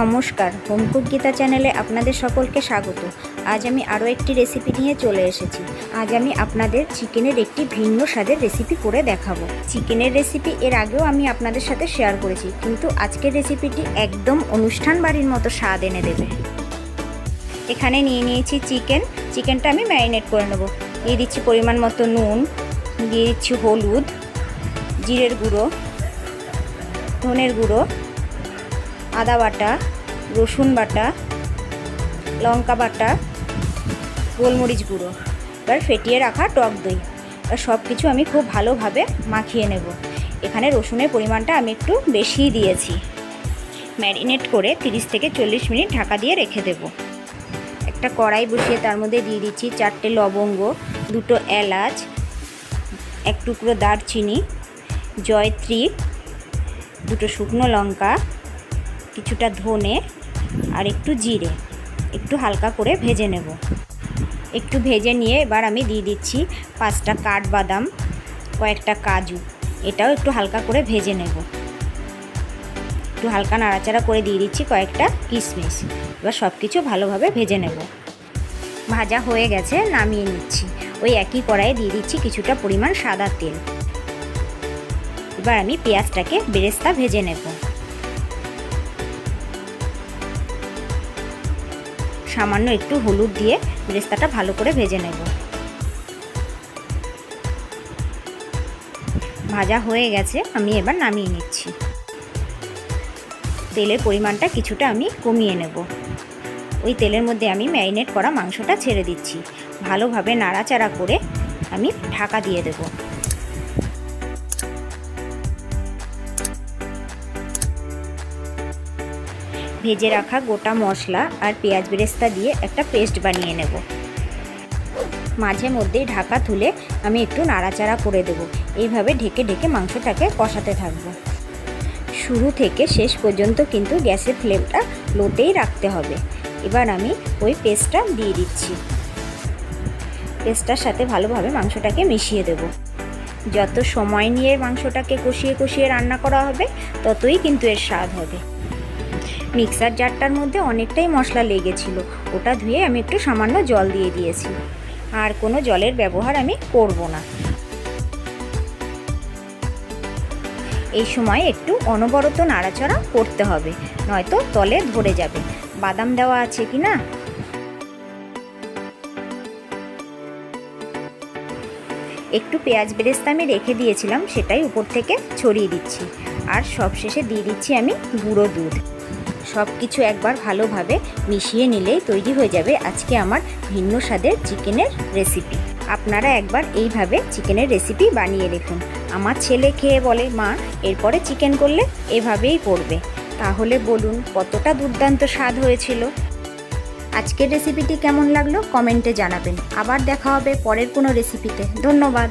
নমস্কার। হোমকুক গীতা চ্যানেলে আপনাদের সকলকে স্বাগত। আজ আমি আরও একটি রেসিপি নিয়ে চলে এসেছি। আজ আমি আপনাদের চিকেনের একটি ভিন্ন স্বাদের রেসিপি করে দেখাবো। চিকেনের রেসিপি এর আগেও আমি আপনাদের সাথে শেয়ার করেছি, কিন্তু আজকের রেসিপিটি একদম অনুষ্ঠান বাড়ির মতো স্বাদ এনে দেবে। এখানে নিয়ে নিয়েছি চিকেন চিকেনটা আমি ম্যারিনেট করে নেব। দিয়ে দিচ্ছি পরিমাণ মতো নুন, দিয়ে দিচ্ছি হলুদ, জিরের গুঁড়ো, ধনের গুঁড়ো আদা বাটা, রসুন বাটা, লঙ্কা বাটা, গোলমরিচ গুঁড়ো। এবার ফেটিয়ে রাখা টক দই। এবার সব কিছু আমি খুব ভালোভাবে মাখিয়ে নেব। এখানে রসুনের পরিমাণটা আমি একটু বেশিই দিয়েছি। ম্যারিনেট করে 30 থেকে চল্লিশ মিনিট ঢাকা দিয়ে রেখে দেব। একটা কড়াই বসিয়ে তার মধ্যে দিয়ে দিচ্ছি চারটে লবঙ্গ, দুটো এলাচ, এক টুকরো দারচিনি, জয়ত্রী, দুটো শুকনো লঙ্কা কিছুটা ধনে আর একটু জিরে, একটু হালকা করে ভেজে নেব। একটু ভেজে নিয়ে এবার আমি দিয়ে দিচ্ছি পাঁচটা কাঠবাদাম, কয়েকটা কাজু, এটাও একটু হালকা করে ভেজে নেব। একটু হালকা নাড়াচাড়া করে দিয়ে দিচ্ছি কয়েকটা কিশমিশ। এবার সব কিছু ভালোভাবে ভেজে নেব। ভাজা হয়ে গেছে, নামিয়ে নিচ্ছি। ওই একই কড়াইয়ে দিয়ে দিচ্ছি কিছুটা পরিমাণ সাদা তেল। এবার আমি পেঁয়াজটাকে বেরেস্তা ভেজে নেব। সামান্য একটু হলুদ দিয়ে বেরেস্তাটা ভালো করে ভেজে নেব। ভাজা হয়ে গেছে, আমি এবার নামিয়ে নিচ্ছি। তেলের পরিমাণটা কিছুটা আমি কমিয়ে নেব। ওই তেলের মধ্যে আমি ম্যারিনেট করা মাংসটা ছেড়ে দিচ্ছি। ভালোভাবে নাড়াচাড়া করে আমি ঢাকা দিয়ে দেবো। ভেজে রাখা গোটা মশলা আর পেঁয়াজ বেরেস্তা দিয়ে একটা পেস্ট বানিয়ে নেব। মাঝে মধ্যেই ঢাকা তুলে আমি একটু নাড়াচাড়া করে দেব। এইভাবে ঢেকে ঢেকে মাংসটাকে কষাতে থাকব। শুরু থেকে শেষ পর্যন্ত কিন্তু গ্যাসের ফ্লেমটা লোতেই রাখতে হবে। এবার আমি ওই পেস্টটা দিয়ে দিচ্ছি। পেস্টটার সাথে ভালোভাবে মাংসটাকে মিশিয়ে দেব। যত সময় নিয়ে মাংসটাকে কষিয়ে কষিয়ে রান্না করা হবে, ততই কিন্তু এর স্বাদ হবে। মিক্সার জারটার মধ্যে অনেকটাই মশলা লেগেছিল। ওটা ধুয়ে আমি একটু সামান্য জল দিয়ে দিয়েছি। আর কোনো জলের ব্যবহার আমি করব না। এই সময় একটু অনবরত নাড়াচাড়া করতে হবে, নয়তো তলে ধরে যাবে। বাদাম দেওয়া আছে কি না? একটু পেঁয়াজ বেরেস্তা আমি রেখে দিয়েছিলাম, সেটাই উপর থেকে ছড়িয়ে দিচ্ছি। আর সবশেষে দিয়ে দিচ্ছি আমি গুঁড়ো দুধ। সব কিছু একবার ভালোভাবে মিশিয়ে নিলেই তৈরি হয়ে যাবে আজকে আমার ভিন্ন স্বাদের চিকেনের রেসিপি। আপনারা একবার এইভাবে চিকেনের রেসিপি বানিয়ে দেখুন। আমার ছেলে খেয়ে বলে, মা, এরপরে চিকেন করলে এভাবেই করবে। তাহলে বলুন, কতটা দুর্দান্ত স্বাদ হয়েছিল? আজকের রেসিপিটি কেমন লাগল কমেন্টে জানাবেন। আবার দেখা হবে পরের কোনো রেসিপিতে। ধন্যবাদ।